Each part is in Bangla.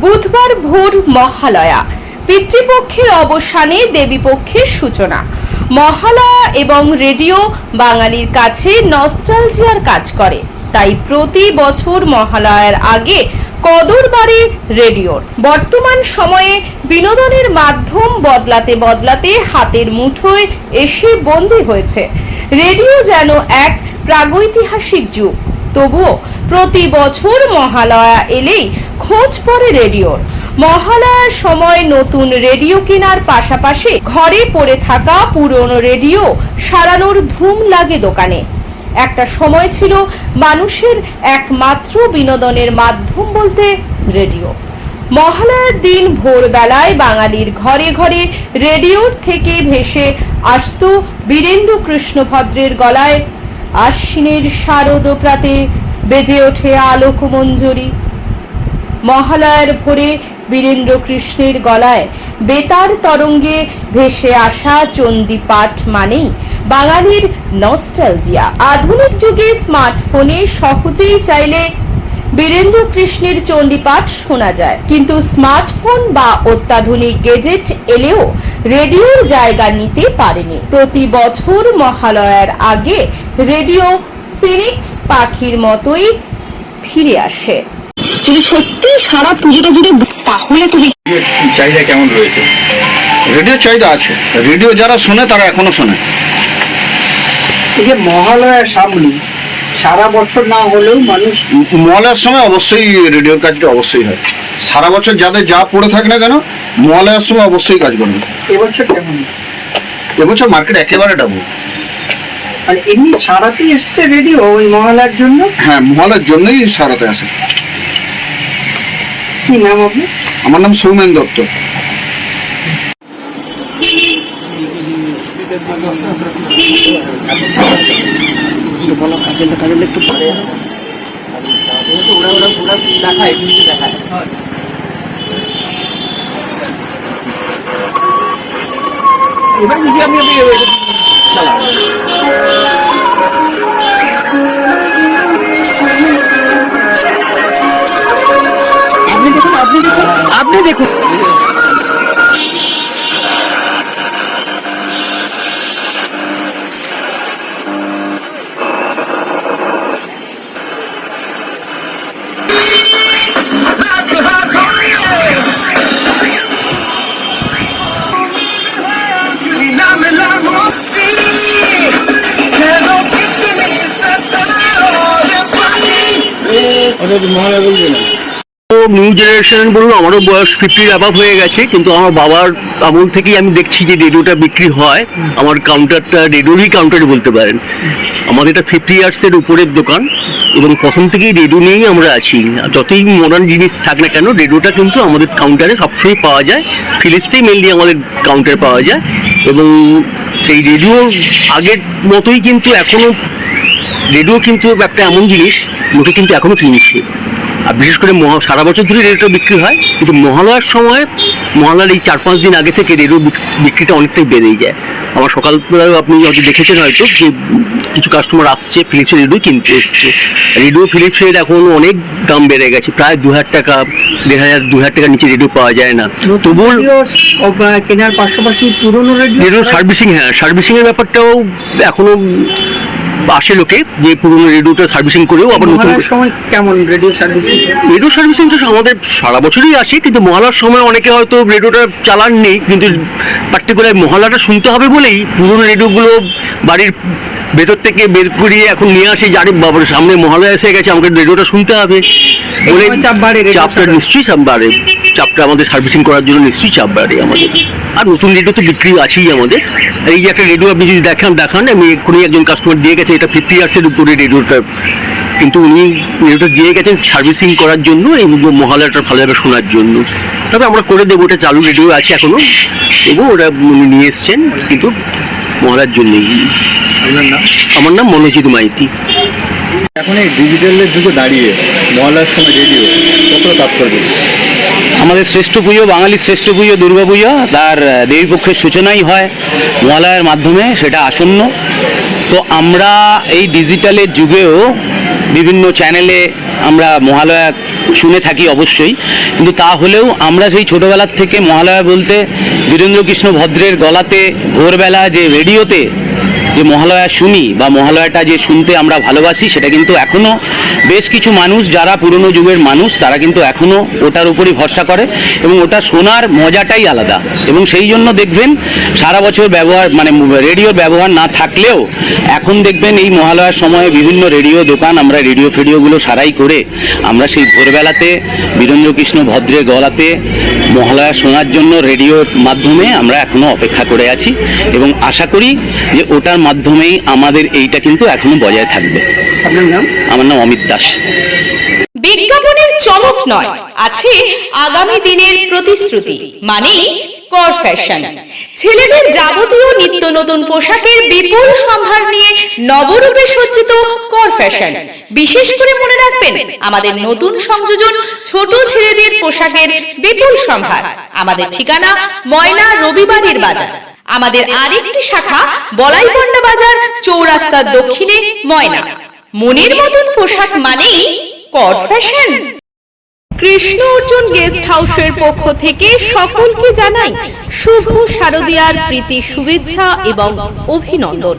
বুধবার ভোর মহালয়া। পিতৃপক্ষের অবসানে দেবীপক্ষের সূচনা। মহালয়া এবং রেডিও বাঙালির কাছে নস্টালজিয়ার কাজ করে। তাই প্রতি বছর মহালয়ার আগে কদর বাড়ে রেডিওর। বর্তমান সময়ে বিনোদনের মাধ্যম বদলাতে বদলাতে হাতের মুঠোয় এসে বন্দী হয়েছে। রেডিও যেন এক প্রাগৈতিহাসিক যুগ। তবুও প্রতি বছর মহালয়া এলেই খোঁজ পড়ে রেডিওর। মহালয়ার সময় নতুন রেডিও কেনার পাশাপাশি ঘরে পড়ে থাকা পুরনো রেডিও সারানোর ধুম লাগে দোকানে। একটা সময় ছিল মানুষের একমাত্র বিনোদনের মাধ্যম বলতে রেডিও। মহালয়ার দিন ভোরবেলায় বাঙালির ঘরে ঘরে রেডিওর থেকে ভেসে আসতো বীরেন্দ্র কৃষ্ণ ভদ্রের গলায়, আশ্বিনের শারদ প্রাতে বেজে ওঠে আলোক মঞ্জরি। মহালয়ার ভোরে বীরেন্দ্র কৃষ্ণের গলায় বেতার তরঙ্গে ভেসে আসা চণ্ডী পাঠ মানেই বাঙালির নস্টালজিয়া। আধুনিক যুগে স্মার্টফোনে সহজেই চাইলে বীরেন্দ্র কৃষ্ণের চণ্ডীপাঠ শোনা যায়। কিন্তু স্মার্টফোন বা অত্যাধুনিক গেজেট এলেও রেডিওর জায়গা নিতে পারেনি। প্রতি বছর মহালয়ার আগে রেডিও ফিনিক্স পাখির মতোই ফিরে আসে। যদি সত্যি সারা পুজোটা জুড়ে তাহলে তুমি চাহিদা কেমন রয়েছে? রেডিওর চাহিদা আছে। রেডিও যারা শোনে তারা এখনও শোনে। এই যে মহালয়ার সামনে সারা বছর না হলেও মানুষ মহালয়ার সময় অবশ্যই রেডিওর কাজটা অবশ্যই হয়। সারা বছর যাদের যা পড়ে থাকে না কেন মহালয়ার সময় অবশ্যই কাজ করবে। এবছর কেমন? এবছর মার্কেট একেবারে ডাবল মানে এমনি সারাতেই এসছে রেডিও ওই মহালয়ার জন্য? হ্যাঁ মহালয়ার জন্যই সারাতে আসে। কি নাম আপনি আমার নাম সৌমেন দত্ত। দেখায় দেখায় এবার যদি আমি আমি আপনি দেখুন। আপনি দেখুন। নিউ জেনারেশন বলুন আমারও বয়স ফিফটির অ্যাবাভ হয়ে গেছে, কিন্তু আমার বাবার আমল থেকেই আমি দেখছি যে রেডিওটা বিক্রি হয়। আমার কাউন্টারটা রেডিওরই কাউন্টার বলতে পারেন। আমাদের এটা ফিফটি ইয়ার্সের উপরের দোকান, এবং প্রথম থেকেই রেডিও নিয়েই আমরা আছি। যতই মডার্ন জিনিস থাক না কেন, রেডিওটা কিন্তু আমাদের কাউন্টারে সবসময় পাওয়া যায়। ফিলিপসটাই মেনলি আমাদের কাউন্টারে পাওয়া যায়। এবং সেই রেডিও আগের মতোই কিন্তু এখনও, রেডিও কিন্তু একটা এমন জিনিস লোকে কিন্তু এখনও কিনছে আর বিশেষ করে মহা সারা বছর ধরে রেডিওটা বিক্রি হয় কিন্তু মহালয়ার সময় মহালয়ার এই চার পাঁচ দিন আগে থেকে রেডিও বিক্রিটা অনেকটাই বেড়েই যায়। আমার সকালবেলায় আপনি হয়তো দেখেছেন হয়তো যে কিছু কাস্টমার আসছে ফিলিপসের রেডিও কিনতে এসছে। রেডিও ফিলিপসের এখন অনেক দাম বেড়ে গেছে প্রায় দু হাজার টাকা দেড় হাজার দু হাজার টাকার নিচে রেডিও পাওয়া যায় না। তবুও কেনার পাশাপাশি পুরনো রেডিও রেডিও সার্ভিসিং হ্যাঁ সার্ভিসিংয়ের ব্যাপারটাও এখনও আসে লোকে যে পুরোনো রেডিওটা সার্ভিসিং করেও আবার নতুন সময় কেমন রেডিও সার্ভিস? রেডিও সার্ভিসিং তো আমাদের সারা বছরই আসে কিন্তু মহালার সময় অনেকে হয়তো রেডিওটা চালাননি কিন্তু পার্টিকুলার মহালয়াটা শুনতে হবে বলেই পুরোনো রেডিওগুলো বাড়ির ভেতর থেকে বের করিয়ে এখন নিয়ে আসে যারে বাবার সামনে মহালয়া এসে গেছে আমাকে রেডিওটা শুনতে হবে। বলে চাপ বাড়ে, চাপটা। নিশ্চয়ই চাপ বাড়ে চাপটা আমাদের সার্ভিসিং করার জন্য নিশ্চয়ই চাপ বাড়ে আমাদের। আর নতুন রেডিও তো বিক্রি আছেই আমাদের। এই যে একটা রেডিও আপনি যদি দেখান দেখান আমি এক্ষুনি একজন কাস্টমার দিয়ে গেছে এটা ফিফটি ইয়ার্সের উপরে রেডিওটা কিন্তু উনি রেডিওটা দিয়ে গেছেন সার্ভিসিং করার জন্য এবং মহালয়াটা ভালোভাবে শোনার জন্য। তবে আমরা করে দেবো ওটা চালু রেডিও আছে এখনও। এবং ওটা উনি নিয়ে এসছেন কিন্তু মহালয়ার জন্যই। আমার নাম মনোজিৎ মাইতি। এখন এই ডিজিটালের যুগে দাঁড়িয়ে মহালয়ার সময় রেডিও কত তাৎপর্য? আমাদের শ্রেষ্ঠ পুজো বাঙালির শ্রেষ্ঠ পুজো, দুর্গা পুজো, তার দেবীপক্ষের সূচনাই হয় মহালয়ার মাধ্যমে, সেটা আসন্ন। তো আমরা এই ডিজিটালের যুগেও বিভিন্ন চ্যানেলে আমরা মহালয়া শুনে থাকি অবশ্যই। কিন্তু তা হলেও আমরা সেই ছোটবেলার থেকে মহালয়া বলতে বীরেন্দ্রকৃষ্ণ ভদ্রের গলাতে ভোরবেলা যে রেডিওতে যে মহালয়া শুনি বা মহালয়াটা যে শুনতে আমরা ভালোবাসি, সেটা কিন্তু এখনও বেশ কিছু মানুষ, যারা পুরনো যুগের মানুষ, তারা কিন্তু এখনও ওটার উপরই ভরসা করে এবং ওটা শোনার মজাটাই আলাদা। এবং সেই জন্য দেখবেন, সারা বছর ব্যবহার মানে রেডিওর ব্যবহার না থাকলেও এখন দেখবেন এই মহালয়ার সময়ে বিভিন্ন রেডিও দোকান, আমরা রেডিও ফেডিওগুলো সারাই করে আমরা সেই ভোরবেলাতে বীরেন্দ্রকৃষ্ণ ভদ্রের গলাতে মহালয়া শোনার জন্য রেডিওর মাধ্যমে আমরা এখনও অপেক্ষা করে আছি। এবং আশা করি যে ওটার মাধ্যমেই আমাদের এইটা কিন্তু এখনও বজায় থাকবে। আপনার নাম? আমার নাম অমিত দাস। বিজ্ঞাপনের চমক নয় আছে আগামী দিনের প্রতিশ্রুতি মানে কর ফ্যাশন ছেলেদের যাবতীয় নিত্য নতুন পোশাকের বিপুল সম্ভার নিয়ে নবরূপে সজ্জিত কর ফ্যাশন বিশেষ করে মনে রাখবেন আমাদের নতুন সংযোজন ছোট ছেলেদের পোশাকের বিপুল সম্ভার। আমাদের ঠিকানা ময়না রবিবারের বাজার। আমাদের আরেকটি শাখা বলাইপন্ডা বাজার চৌরাস্তার দক্ষিণে ময়না। মনির মতন পোশাক মানেই কর ফ্যাশন। কৃষ্ণ অর্জুন গেস্ট হাউসের পক্ষ থেকে সকলকে জানাই শুভ শারদীয়ার প্রীতি শুভেচ্ছা এবং অভিনন্দন।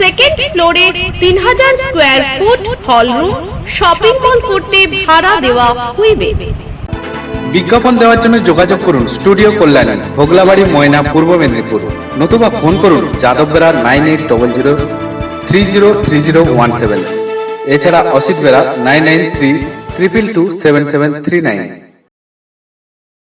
সেকেন্ড ফ্লোরে তিন হাজার square foot hall room shopping mall করতে ভাড়া দেওয়া হইবে। বিজ্ঞাপন দেওয়ার জন্য যোগাযোগ করুন স্টুডিও কল্যাণী ভোগলাবাড়ি, ময়না, পূর্ব মেদিনীপুর। নতুবা ফোন করুন Yadav Bera nine eight double zero three zero three zero one seven এছাড়া Asit Bera nine nine three triple two seven seven three nine